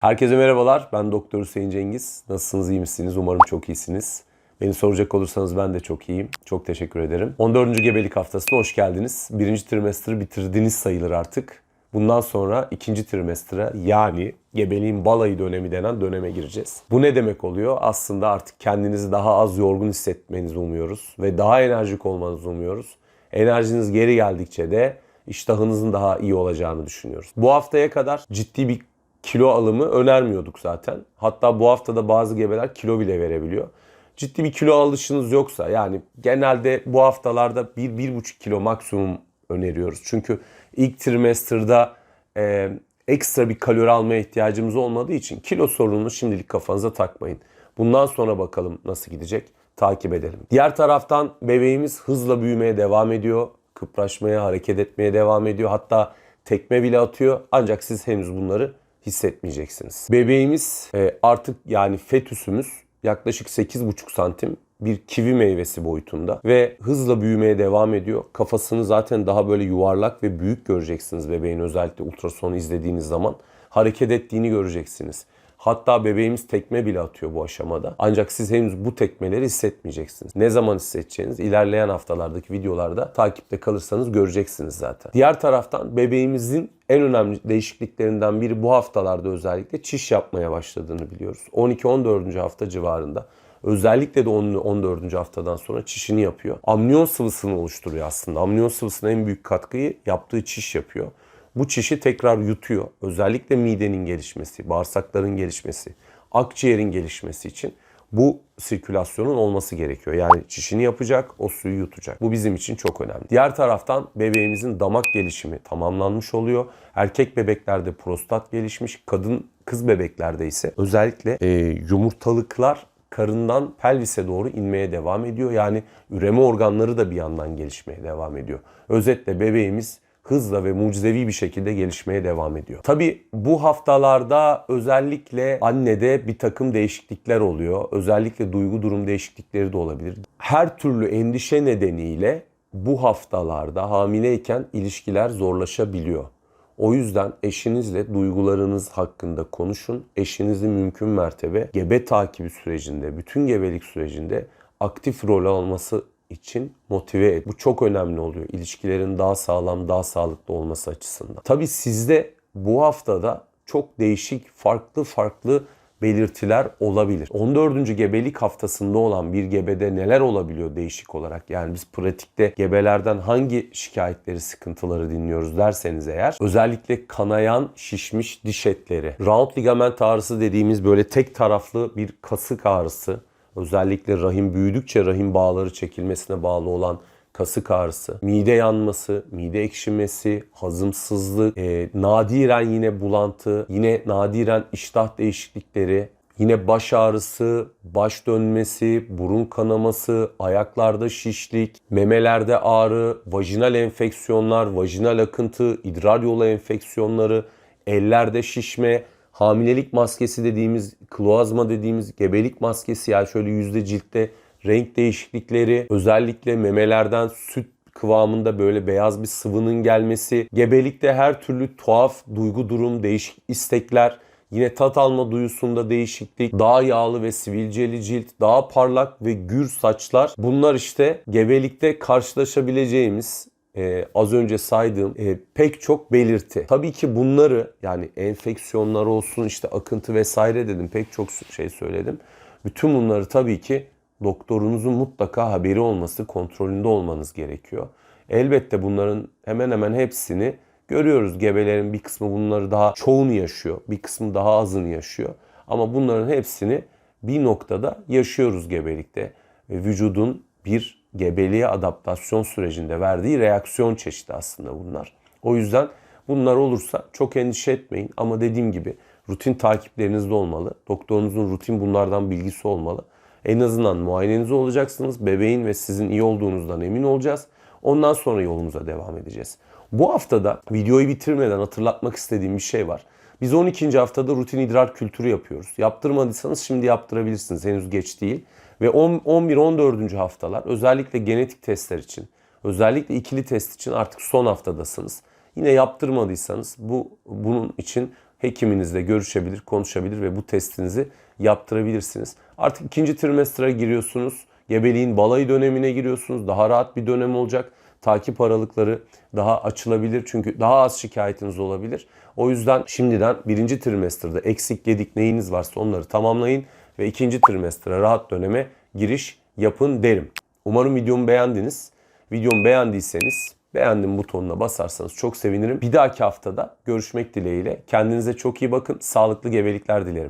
Herkese merhabalar. Ben Doktor Hüseyin Cengiz. Nasılsınız, iyi misiniz? Umarım çok iyisiniz. Beni soracak olursanız ben de çok iyiyim. Çok teşekkür ederim. 14. gebelik haftasına hoş geldiniz. Birinci trimestri bitirdiniz sayılır artık. Bundan sonra ikinci trimestre yani gebeliğin balayı dönemi denen döneme gireceğiz. Bu ne demek oluyor? Aslında artık kendinizi daha az yorgun hissetmenizi umuyoruz ve daha enerjik olmanızı umuyoruz. Enerjiniz geri geldikçe de iştahınızın daha iyi olacağını düşünüyoruz. Bu haftaya kadar ciddi bir kilo alımı önermiyorduk zaten. Hatta bu haftada bazı gebeler kilo bile verebiliyor. Ciddi bir kilo alışınız yoksa yani genelde bu haftalarda 1-1,5 kilo maksimum öneriyoruz. Çünkü ilk trimester'da e, ekstra bir kalori almaya ihtiyacımız olmadığı için kilo sorununu şimdilik kafanıza takmayın. Bundan sonra bakalım nasıl gidecek takip edelim. Diğer taraftan bebeğimiz hızla büyümeye devam ediyor. Kıpraşmaya, hareket etmeye devam ediyor. Hatta tekme bile atıyor. Ancak siz henüz bunları hissetmeyeceksiniz. Bebeğimiz e, artık yani fetüsümüz yaklaşık 8,5 santim bir kivi meyvesi boyutunda ve hızla büyümeye devam ediyor. Kafasını zaten daha böyle yuvarlak ve büyük göreceksiniz bebeğin özellikle ultrasonu izlediğiniz zaman. Hareket ettiğini göreceksiniz. Hatta bebeğimiz tekme bile atıyor bu aşamada. Ancak siz henüz bu tekmeleri hissetmeyeceksiniz. Ne zaman hissedeceğiniz ilerleyen haftalardaki videolarda takipte kalırsanız göreceksiniz zaten. Diğer taraftan bebeğimizin en önemli değişikliklerinden biri bu haftalarda özellikle çiş yapmaya başladığını biliyoruz. 12-14. hafta civarında özellikle de 10. 14. haftadan sonra çişini yapıyor. Amniyon sıvısını oluşturuyor aslında. Amniyon sıvısına en büyük katkıyı yaptığı çiş yapıyor. Bu çişi tekrar yutuyor. Özellikle midenin gelişmesi, bağırsakların gelişmesi, akciğerin gelişmesi için bu sirkülasyonun olması gerekiyor. Yani çişini yapacak, o suyu yutacak. Bu bizim için çok önemli. Diğer taraftan bebeğimizin damak gelişimi tamamlanmış oluyor. Erkek bebeklerde prostat gelişmiş, kadın kız bebeklerde ise özellikle e, yumurtalıklar karından pelvise doğru inmeye devam ediyor. Yani üreme organları da bir yandan gelişmeye devam ediyor. Özetle bebeğimiz hızla ve mucizevi bir şekilde gelişmeye devam ediyor. Tabi bu haftalarda özellikle annede bir takım değişiklikler oluyor. Özellikle duygu durum değişiklikleri de olabilir. Her türlü endişe nedeniyle bu haftalarda hamileyken ilişkiler zorlaşabiliyor. O yüzden eşinizle duygularınız hakkında konuşun. Eşinizi mümkün mertebe gebe takibi sürecinde, bütün gebelik sürecinde aktif rol alması için motive et. Bu çok önemli oluyor. İlişkilerin daha sağlam, daha sağlıklı olması açısından. Tabii sizde bu haftada çok değişik, farklı farklı belirtiler olabilir. 14. gebelik haftasında olan bir gebede neler olabiliyor değişik olarak? Yani biz pratikte gebelerden hangi şikayetleri, sıkıntıları dinliyoruz derseniz eğer özellikle kanayan, şişmiş diş etleri, round ligament ağrısı dediğimiz böyle tek taraflı bir kasık ağrısı, özellikle rahim büyüdükçe rahim bağları çekilmesine bağlı olan kasık ağrısı, mide yanması, mide ekşimesi, hazımsızlık, e, nadiren yine bulantı, yine nadiren iştah değişiklikleri, yine baş ağrısı, baş dönmesi, burun kanaması, ayaklarda şişlik, memelerde ağrı, vajinal enfeksiyonlar, vajinal akıntı, idrar yolu enfeksiyonları, ellerde şişme, hamilelik maskesi dediğimiz, kloazma dediğimiz gebelik maskesi yani şöyle yüzde ciltte renk değişiklikleri, özellikle memelerden süt kıvamında böyle beyaz bir sıvının gelmesi, gebelikte her türlü tuhaf duygu durum, değişik istekler, yine tat alma duyusunda değişiklik, daha yağlı ve sivilceli cilt, daha parlak ve gür saçlar. Bunlar işte gebelikte karşılaşabileceğimiz e, az önce saydığım e, pek çok belirti. Tabii ki bunları yani enfeksiyonlar olsun işte akıntı vesaire dedim pek çok şey söyledim. Bütün bunları tabii ki doktorunuzun mutlaka haberi olması, kontrolünde olmanız gerekiyor. Elbette bunların hemen hemen hepsini görüyoruz. Gebelerin bir kısmı bunları daha çoğunu yaşıyor, bir kısmı daha azını yaşıyor. Ama bunların hepsini bir noktada yaşıyoruz gebelikte. Vücudun bir gebeliğe adaptasyon sürecinde verdiği reaksiyon çeşidi aslında bunlar. O yüzden bunlar olursa çok endişe etmeyin ama dediğim gibi rutin takiplerinizde olmalı. Doktorunuzun rutin bunlardan bilgisi olmalı. En azından muayenenizi olacaksınız. Bebeğin ve sizin iyi olduğunuzdan emin olacağız. Ondan sonra yolumuza devam edeceğiz. Bu haftada videoyu bitirmeden hatırlatmak istediğim bir şey var. Biz 12. haftada rutin idrar kültürü yapıyoruz. Yaptırmadıysanız şimdi yaptırabilirsiniz. Henüz geç değil. Ve 11-14. haftalar özellikle genetik testler için, özellikle ikili test için artık son haftadasınız. Yine yaptırmadıysanız bu bunun için hekiminizle görüşebilir, konuşabilir ve bu testinizi yaptırabilirsiniz. Artık ikinci trimestra giriyorsunuz. Gebeliğin balayı dönemine giriyorsunuz. Daha rahat bir dönem olacak. Takip aralıkları daha açılabilir çünkü daha az şikayetiniz olabilir. O yüzden şimdiden birinci trimestrda eksik gedik neyiniz varsa onları tamamlayın ve ikinci trimestra rahat döneme giriş yapın derim. Umarım videomu beğendiniz. Videomu beğendiyseniz beğendim butonuna basarsanız çok sevinirim. Bir dahaki haftada görüşmek dileğiyle. Kendinize çok iyi bakın. Sağlıklı gebelikler dilerim.